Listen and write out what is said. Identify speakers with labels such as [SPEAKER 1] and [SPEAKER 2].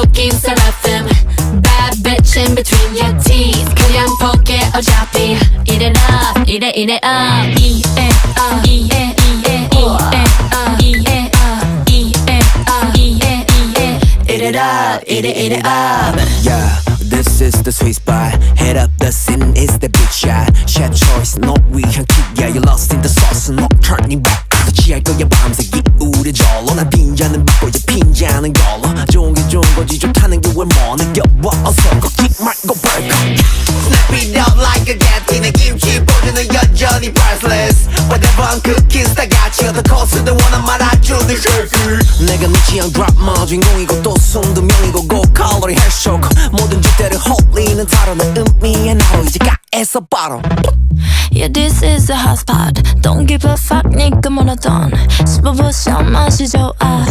[SPEAKER 1] poking seraphim Bad bitch in between your teeth 그냥 볼게 어차피 이래 나 이래 이래 아 이에 아 이에 이에 이에 아 이에 아 이에 아 이에 이에 Eat it up, eat it, eat it up
[SPEAKER 2] Yeah, this is the sweet spot. Head up the scene is the big shot. Chef choice, no 위한 kick. Yeah, you lost in the sauce. No turning back. 취할 거야 밤새 기울여 절로 난 좋다는 게 왜 뭐 느껴봐 어서 걷지 말고 벌컥
[SPEAKER 3] Snap it up like a gatine 김치 보드는 여전히 priceless Whatever I'm cooking 다 같이 어떤 코스든 원한 말아주는 쉐이크
[SPEAKER 2] 내가 네 취향 드라마 주인공이고 또 숨도 명이고 고칼로리 헬쇼크 모든 주대를 홀리는 타로는 의미의 나로 이제 가에서 바로
[SPEAKER 4] Yeah, this is a hot spot. Don't give a fuck, 니가 뭐라던. 씹어보셔 마시죠, 아.